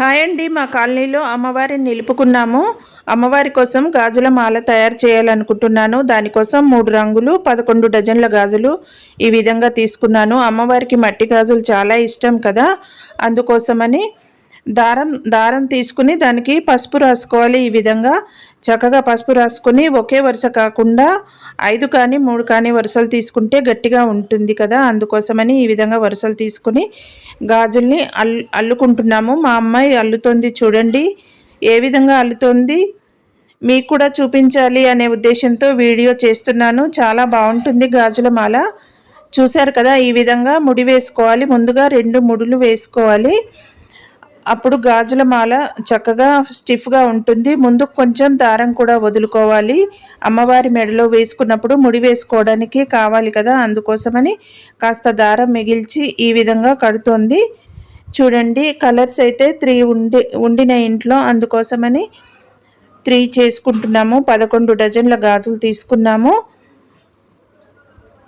Hi అండి మా కాలనీలో అమ్మవారిని నిలుపుకున్నాము. అమ్మవారి కోసం గాజుల మాల తయారు చేయాలనుకుంటున్నాను. దానికోసం మూడు రంగులు పదకొండు డజన్ల గాజులు ఈ విధంగా తీసుకున్నాను. అమ్మవారికి మట్టి గాజులు చాలా ఇష్టం కదా. అందుకోసమని దారం దారం తీసుకుని దానికి పసుపు రాసుకోవాలి. ఈ విధంగా చక్కగా పసుపు రాసుకుని ఒకే వరుస కాకుండా ఐదు కానీ మూడు కానీ వరుసలు తీసుకుంటే గట్టిగా ఉంటుంది కదా. అందుకోసమని ఈ విధంగా వరుసలు తీసుకుని గాజుల్ని అల్లు అల్లుకుంటున్నాము. మా అమ్మాయి అల్లుతోంది చూడండి. ఏ విధంగా అల్లుతోంది? మీకు కూడా చూపించాలి అనే ఉద్దేశంతో వీడియో చేస్తున్నాను. చాలా బాగుంటుంది గాజుల మాల. చూశారు కదా ఈ విధంగా ముడి వేసుకోవాలి. ముందుగా రెండు ముడులు వేసుకోవాలి. అప్పుడు గాజుల మాల చక్కగా స్టిఫ్గా ఉంటుంది. ముందు కొంచెం దారం కూడా వదులుకోవాలి. అమ్మవారి మెడలో వేసుకున్నప్పుడు ముడి వేసుకోవడానికి కావాలి కదా అందుకోసమని కాస్త దారం మిగిల్చి ఈ విధంగా కడుతోంది. చూడండి కలర్స్ అయితే త్రీ ఉండి ఉండిన ఇంట్లో అందుకోసమని త్రీ చేసుకుంటున్నాము. పదకొండు డజన్ల గాజులు తీసుకున్నాము.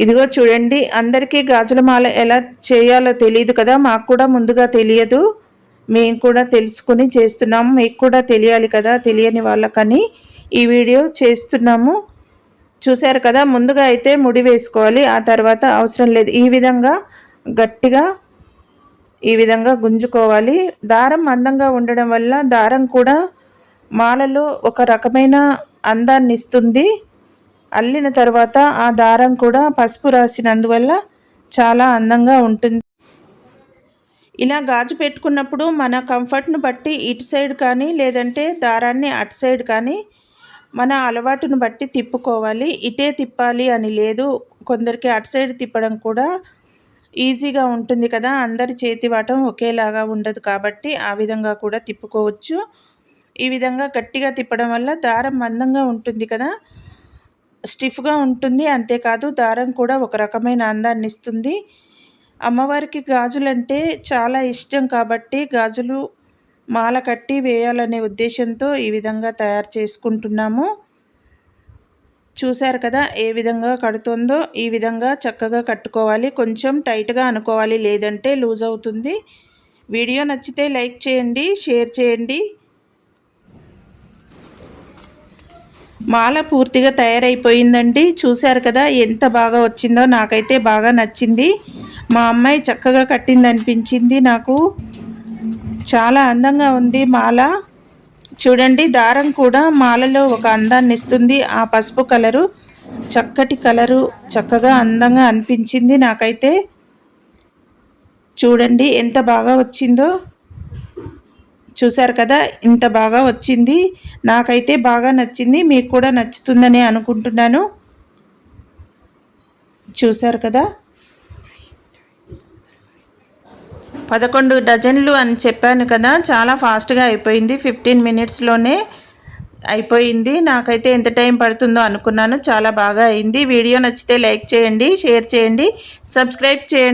ఇదిగో చూడండి అందరికీ గాజుల మాల ఎలా చేయాలో తెలియదు కదా మాకు కూడా ముందుగా తెలియదు. మేము కూడా తెలుసుకుని చేస్తున్నాము. మీకు కూడా తెలియాలి కదా తెలియని వాళ్ళకని ఈ వీడియో చేస్తున్నాము. చూశారు కదా ముందుగా అయితే ముడి వేసుకోవాలి. ఆ తర్వాత అవసరం లేదు. ఈ విధంగా గట్టిగా ఈ విధంగా గుంజుకోవాలి. దారం అందంగా ఉండడం వల్ల దారం కూడా మాలలో ఒక రకమైన అందాన్ని ఇస్తుంది. అల్లిన తర్వాత ఆ దారం కూడా పసుపు రాసినందువల్ల చాలా అందంగా ఉంటుంది. ఇలా గాజు పెట్టుకున్నప్పుడు మన కంఫర్ట్ను బట్టి ఇటు సైడ్ కానీ లేదంటే దారాన్ని అటు సైడ్ కానీ మన అలవాటును బట్టి తిప్పుకోవాలి. ఇటే తిప్పాలి అని లేదు. కొందరికి అటు సైడ్ తిప్పడం కూడా ఈజీగా ఉంటుంది కదా. అందరి చేతి వాటం ఒకేలాగా ఉండదు కాబట్టి ఆ విధంగా కూడా తిప్పుకోవచ్చు. ఈ విధంగా గట్టిగా తిప్పడం వల్ల దారం మందంగా ఉంటుంది కదా. స్టిఫ్గా ఉంటుంది. అంతేకాదు దారం కూడా ఒక రకమైన అందాన్ని ఇస్తుంది. అమ్మవారికి గాజులంటే చాలా ఇష్టం కాబట్టి గాజులు మాల కట్టి వేయాలనే ఉద్దేశంతో ఈ విధంగా తయారు చేసుకుంటున్నాము. చూశారు కదా ఏ విధంగా కడుతుందో ఈ విధంగా చక్కగా కట్టుకోవాలి. కొంచెం టైట్గా అనుకోవాలి లేదంటే లూజ్ అవుతుంది. వీడియో నచ్చితే లైక్ చేయండి షేర్ చేయండి. మాల పూర్తిగా తయారైపోయిందండి. చూశారు కదా ఎంత బాగా వచ్చిందో నాకైతే బాగా నచ్చింది. మా అమ్మాయి చక్కగా కట్టింది అనిపించింది నాకు చాలా అందంగా ఉంది మాల. చూడండి దారం కూడా మాలలో ఒక అందాన్ని ఇస్తుంది. ఆ పసుపు కలరు చక్కటి కలరు చక్కగా అందంగా అనిపించింది నాకైతే. చూడండి ఎంత బాగా వచ్చిందో. చూశారు కదా ఇంత బాగా వచ్చింది. నాకైతే బాగా నచ్చింది మీకు కూడా నచ్చుతుందని అనుకుంటున్నాను. చూశారు కదా. పదకొండు డజన్లు అని చెప్పాను కదా చాలా ఫాస్ట్గా అయిపోయింది. ఫిఫ్టీన్ మినిట్స్లోనే అయిపోయింది. నాకైతే ఎంత టైం పడుతుందో అనుకున్నాను. చాలా బాగా అయింది. వీడియో నచ్చితే లైక్ చేయండి షేర్ చేయండి సబ్స్క్రైబ్ చేయండి.